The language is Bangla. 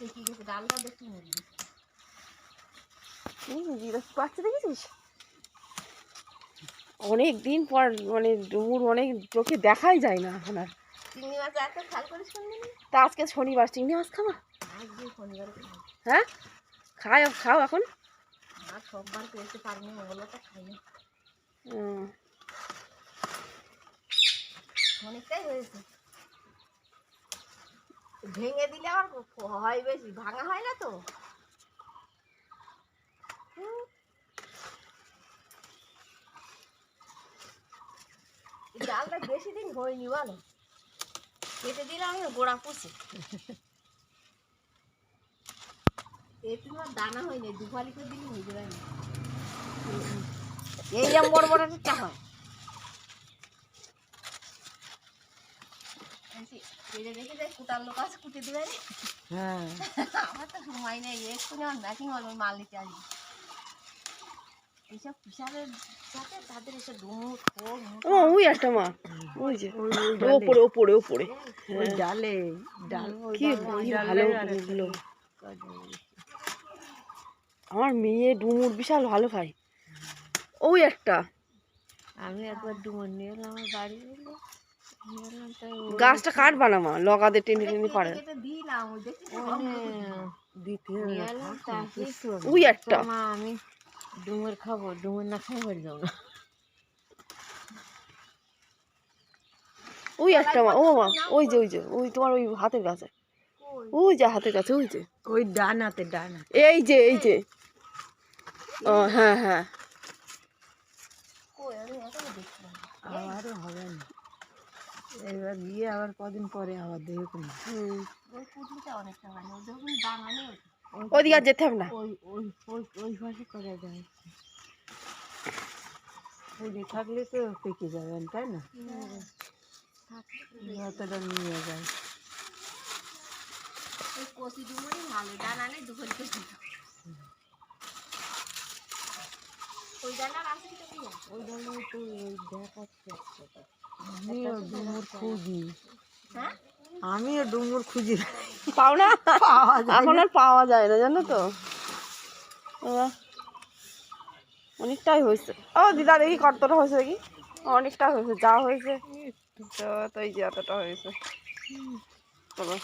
পেকে গেছে ডালটা দেখি মুড়ি বাচ্চা দেখেছিস অনেক দিন পর মানে ডুমুর অনেক লোকে দেখাই যায় না এখন আর চিংড়ি মাছ খাল তা আজকে শনিবার চিংড়ি মাছ শনিবার হ্যাঁ? খাই খাও এখন। আর সববার পেয়েছে পারিনি মঙ্গলবারটা উম, অনেকটাই হয়েছে। ভেঙে দিলে আবার হয় বেশি, ভাঙা হয় না তো? ডালটা বেশি দিন হয়নি বলো। কেটে দিলে আমি গোড়া পুষে। এ তোমার দানা হয়নি দুফালি করে দিলে হয়ে যাবে। এই যেমন বড় বড় হয়। বলছি, পেরে রেখে কুটার লোক আছে কুটে দিবে হ্যাঁ। আমার তো সময় নেই এক্ষুনি আমার ম্যাচিং হবে মাল নিতে আসবে। এইসব পিসারের সাথে তাদের এসব ডুমুর ও ওই একটা মা। ওই যে ওই ওই ডালে। ওপরে ওপরে ওপরে। ডালে ডাল কি ডালে- ওই কি ডালে ভালো আর একটা ডুমুরগুলো কাজ হবে। আমার মেয়ে ডুমুর বিশাল ভালো খায়। ওই একটা। আমি একবার ডুমুর নিয়ে এলাম আমার বাড়ি ও- গাছটা কাটবা না মা লগাতে টেনে টেনে পারে ওই না। ওই একটা মা আমি ডুমুর খাব ডুমুর না খাই বাড়ি যাব না। ওই একটা মা ও মা ওই যে ওই যে ওই তোমার ওই হাতের কাছে ওই যে হাতের কাছে ওই যে। ওই ডানাতে ডানা এই যে এই যে। ও হ্যাঁ হ্যাঁ। আবারও হবে না। এবার গিয়ে আবার কদিন পরে আবার হুম। ওই পুটলিটা অনেকটা হয় না ওই যখন দানা ওদিকে আর যেতে হবে না? ওই ওই ওই ওই পাশে করা যায় পুরি থাকলে তো পেকে যাবেন তাই না? যতটা নিয়ে যায়। ওই কষি ভালো নেই দুপুর ওই আছে তো ওই জন্যই তো দেখাচ্ছে। আমিও ডুমুর খুঁজি। হ্যাঁ? আমিও ডুমুর খুঁজি। পাও না? এখন আর পাওয়া যায় না জানো তো। অনেকটাই হয়েছে। ও দিদা দেখি কতটা হয়েছে দেখি। অনেকটা হয়েছে যা হয়েছে। তো তো এই যে এতটা হয়েছে। চলো।